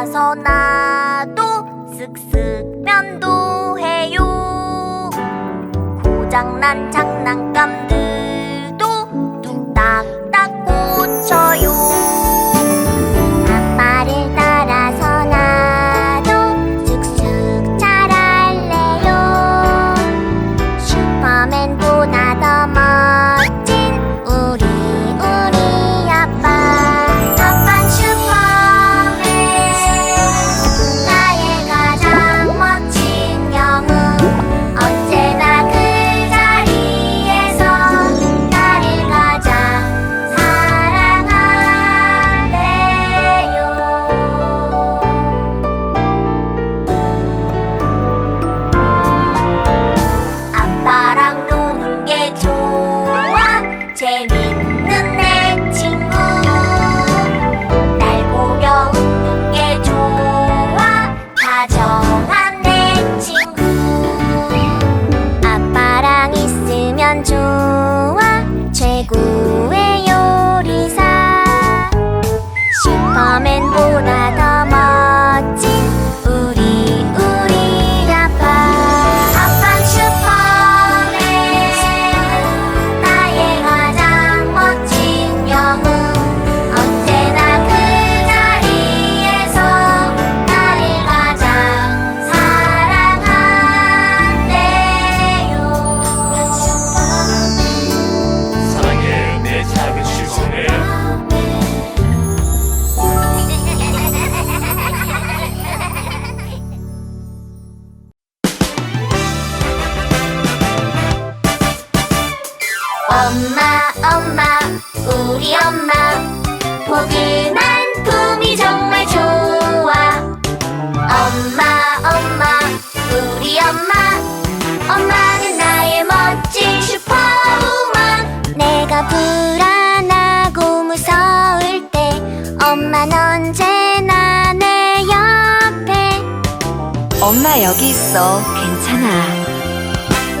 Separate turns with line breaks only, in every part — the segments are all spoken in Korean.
가서 나도 쓱쓱 면도해요. 고장난 장난감
있어. 괜찮아.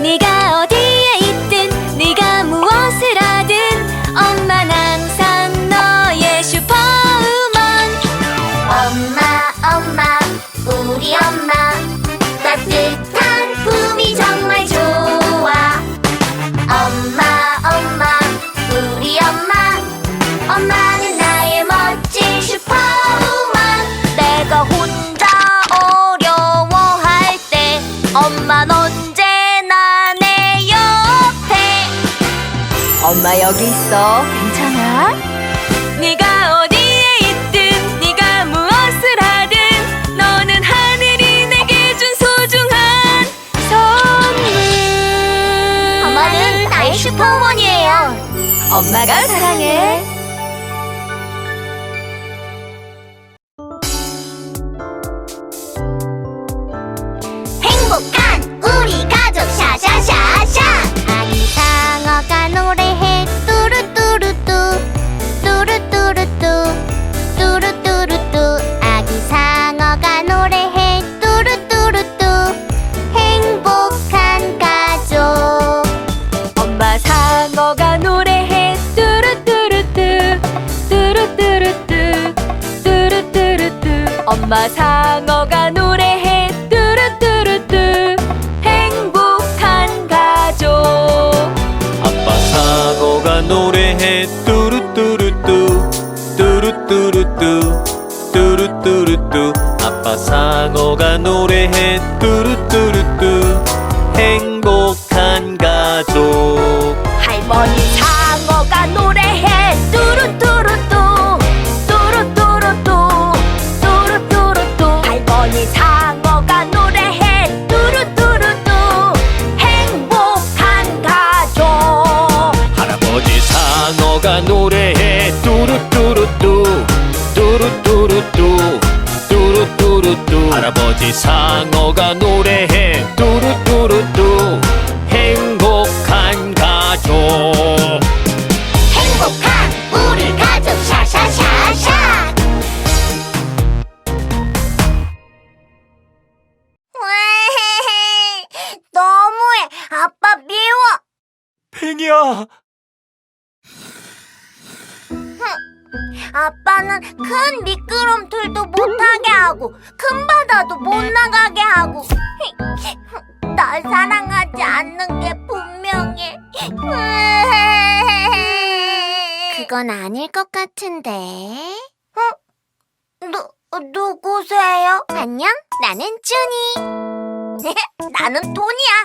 네가 어디에 있든 네가 무엇을 하든 엄마는 항상 너의 슈퍼우먼. 엄마 엄마 우리 엄마. 따뜻 난 언제나 내 옆에.
엄마 여기 있어. 괜찮아?
네가 어디에 있든 네가 무엇을 하든 너는 하늘이 내게 준 소중한 선물. 엄마는 나의 슈퍼우먼이에요.
엄마가 사랑해.
악어가 노래해 뚜루뚜루뚜 행복한 가족. 할머니
사 지상어가 노래해. 뚜루뚜루뚜 행복한 가족.
행복한 우리 가족 샤샤샤샤. 너무해. 아빠 미워.
팽이야.
아빠는 큰 미끄럼틀도 못하게 하고 큰 바다도 못 나가게 하고 날 사랑하지 않는 게 분명해. 그건 아닐 것 같은데. 어? 누, 누구세요? 안녕, 나는 쭈니. 나는 토니야.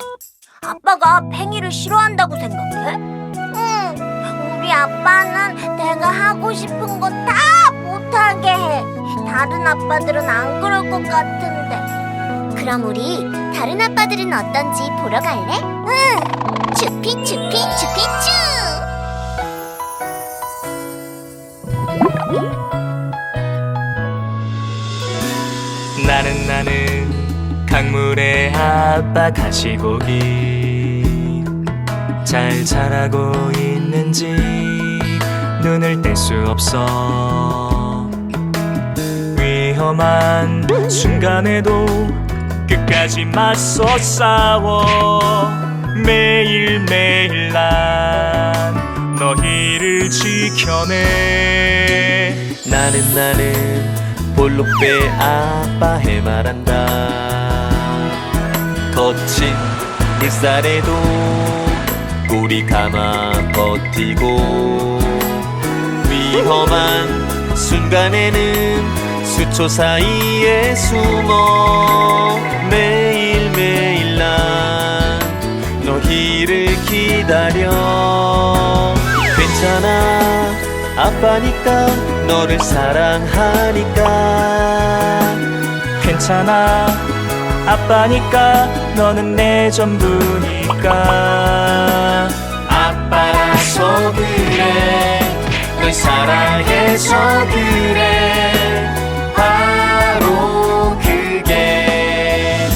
아빠가 팽이를 싫어한다고 생각해? 응, 우리 아빠는 내가 하고 싶은 거 다 못하게 해. 다른 아빠들은 안 그럴 것 같은데. 그럼 우리 다른 아빠들은 어떤지 보러 갈래? 응. 추피 추피 추피 추.
나는 나는 강물의 아빠 가시고기 잘 자라고 있는지 눈을 뗄 수 없어. 위험한 순간에도 끝까지 맞서 싸워. 매일매일 난 너희를 지켜내. 나는 나는 볼록배 아빠 해말한다. 거친 물살에도 우리 가마 버티고 위험한 순간에는 수초 사이에 숨어 매일매일 난 너희를 기다려. 괜찮아. 아빠니까 너를 사랑하니까. 괜찮아. 아빠니까 너는 내 전부니 까? 아빠라서 그래. 널 사랑해서 그래. 바로 그게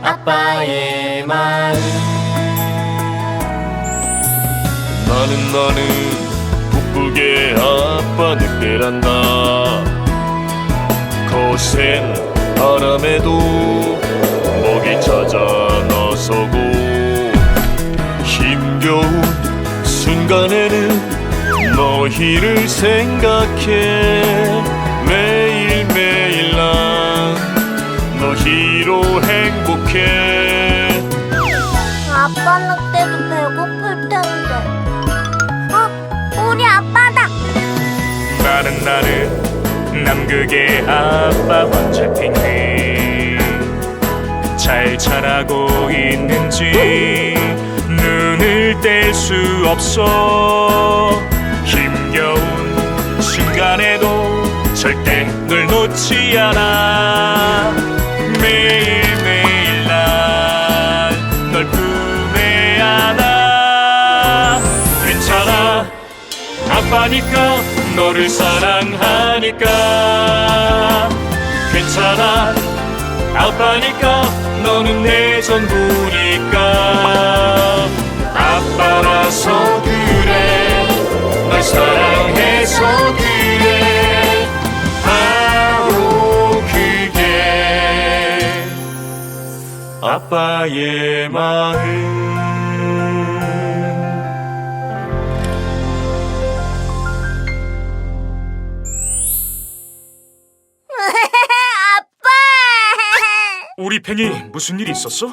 아빠의 마음.
나는 나는 북북의 아빠 늑대란다. 거센 바람에도 먹이 찾아 나 서고 힘겨운 순간에는 너희를 생각해 매일매일 난 너희로 행복해
아빠 늑대도 배고플 텐데. 어, 우리 아빠다.
나는 나는 남극의 아빠 원자핑크 잘 자라고 있는지 눈을 뗄 수 없어. 힘겨운 순간에도 절대 널 놓지 않아. 매일매일 난 널 품에 안아. 괜찮아. 아빠니까 너를 사랑하니까. 괜찮아. 아빠니까 너는 내 전부니까. 아빠라서 그래 널 사랑해서 그래. 바로 그게 아빠의 마음 우리 팽이 무슨 일 있었어?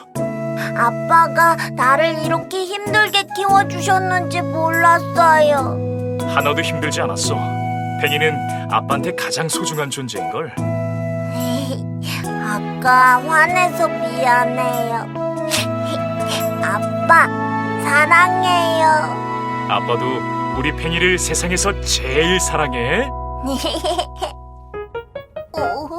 아빠가 나를 이렇게 힘들게 키워주셨는지 몰랐어요.
하나도 힘들지 않았어. 팽이는 아빠한테 가장 소중한 존재인 걸.
아까 화내서 미안해요. 아빠, 사랑해요.
아빠도 우리 팽이를 세상에서 제일 사랑해.
어,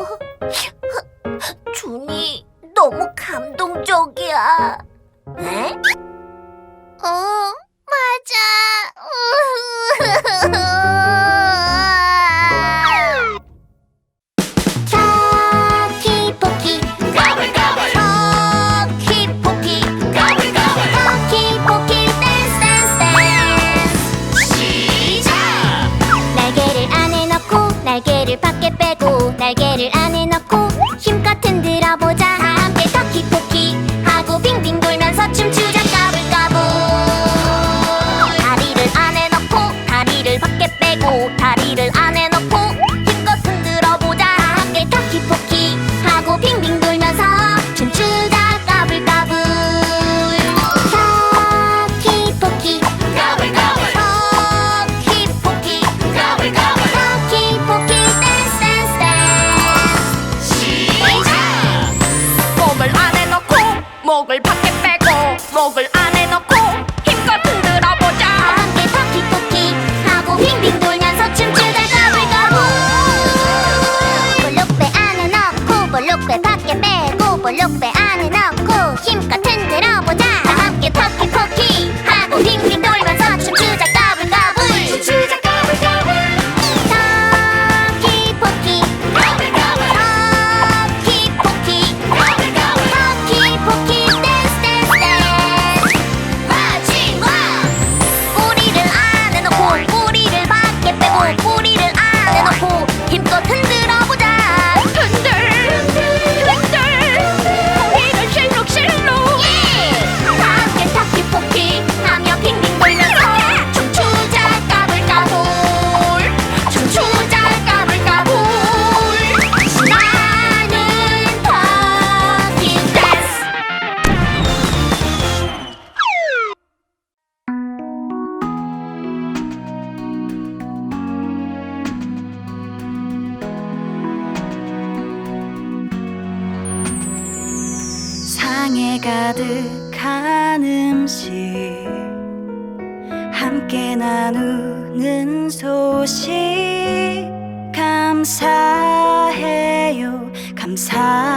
high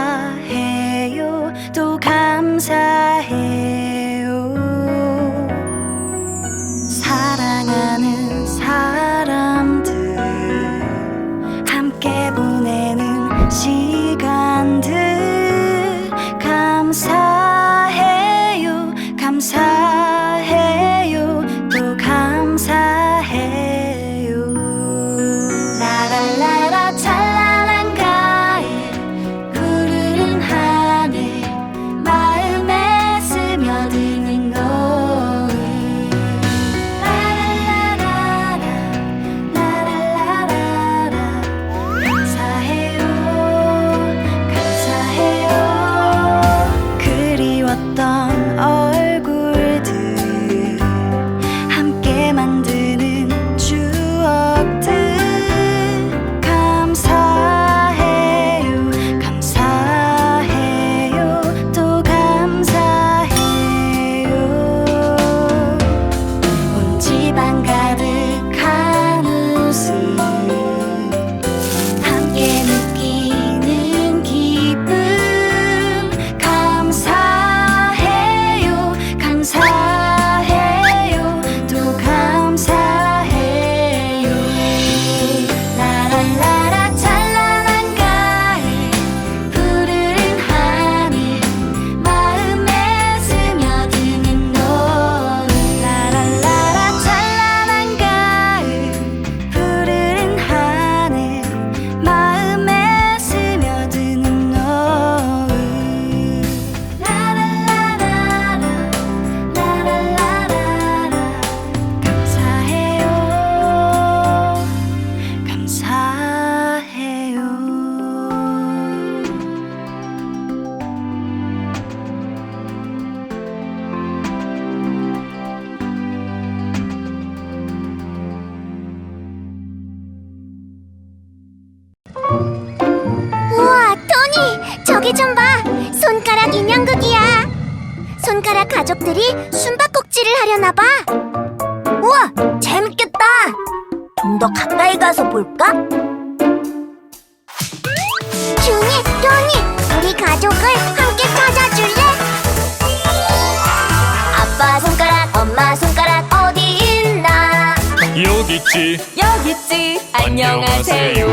있지
여기 있지. 안녕하세요.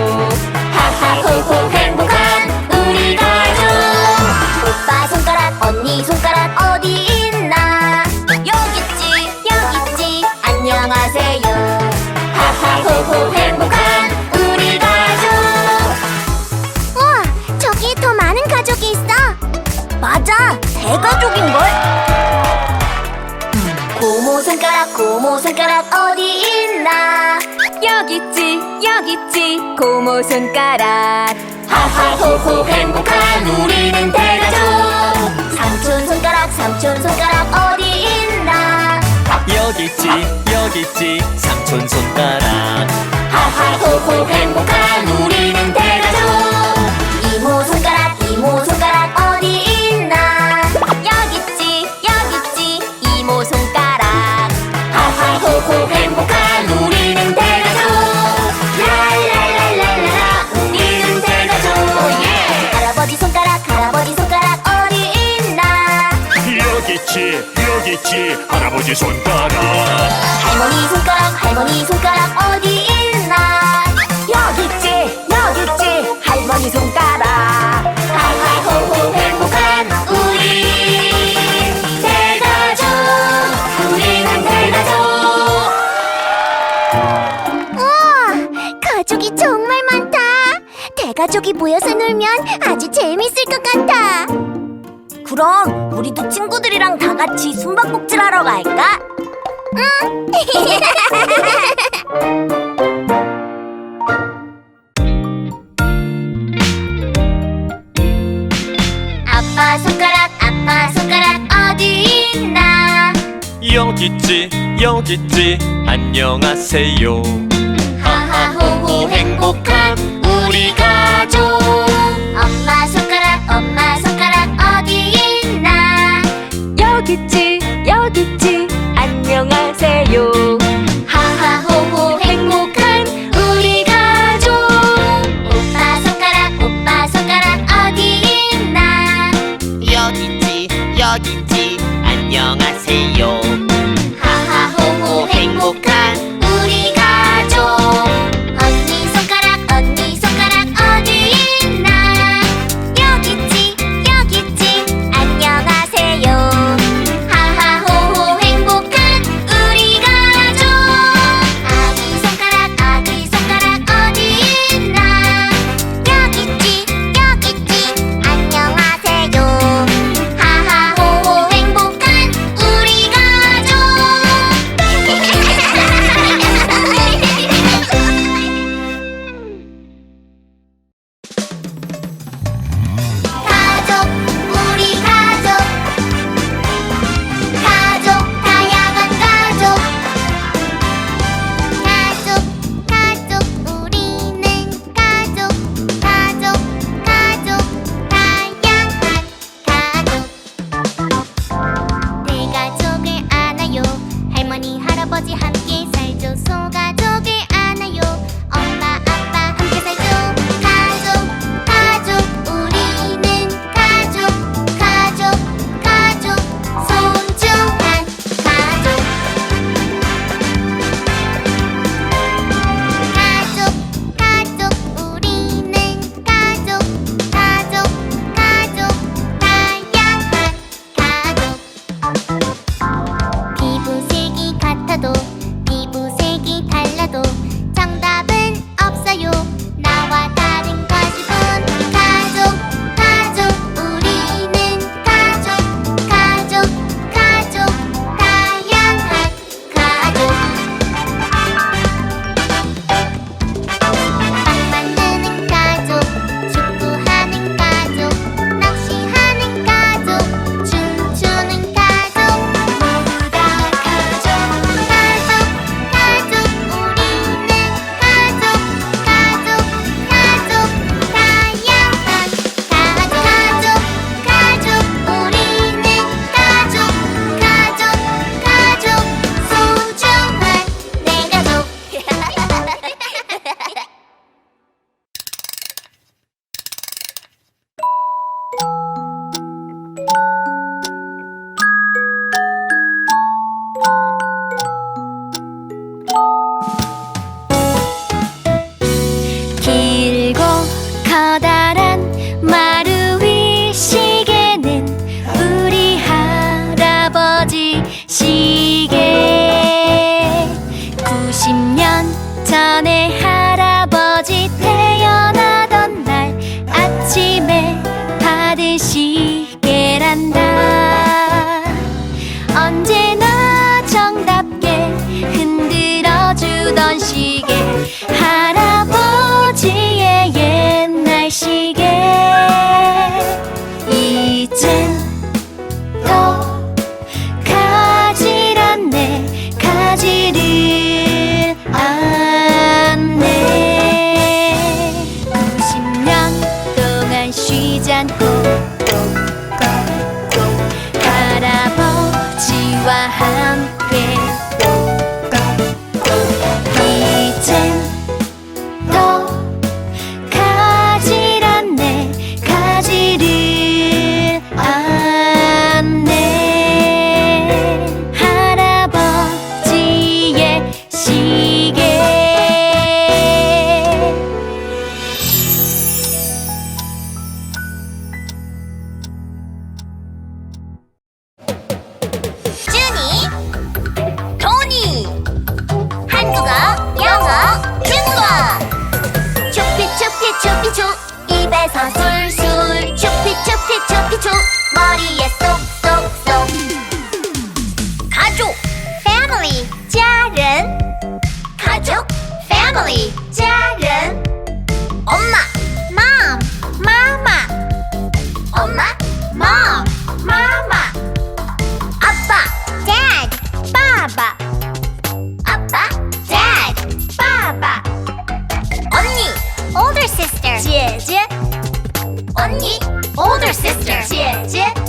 하하호호 행복한 우리 가족. 오빠 손가락 언니 손가락 어디 있나? 여기 있지 여기 있지. 안녕하세요. 하하호호 행복한 우리 가족. 우와 저기 더 많은 가족이 있어. 맞아 대가족인걸? 음. 고모 손가락 고모 손가락 어디
여기 있지. 고모 손가락.
하하호호 행복한 우리는 대가족. 삼촌 손가락 삼촌 손가락 어디 있나?
여기 있지 여기 있지. 삼촌 손가락.
하하호호 행복한 우리 할아버지 손가락.
할머니 손가락 할머니 손가락 그럼 우리도 친구들이랑 다 같이 숨바꼭질 하러 갈까? 아빠 손가락 아빠 손가락 어디 있나?
여기 있지 여기 있지. 안녕하세요.
하하호호 행복한 우리 가족 빗자루 엄마 mom 마마 엄마 mom 마마 아빠 dad 바바 아빠 dad 바바 언니 older sister 姐姐 언니 older sister 姐姐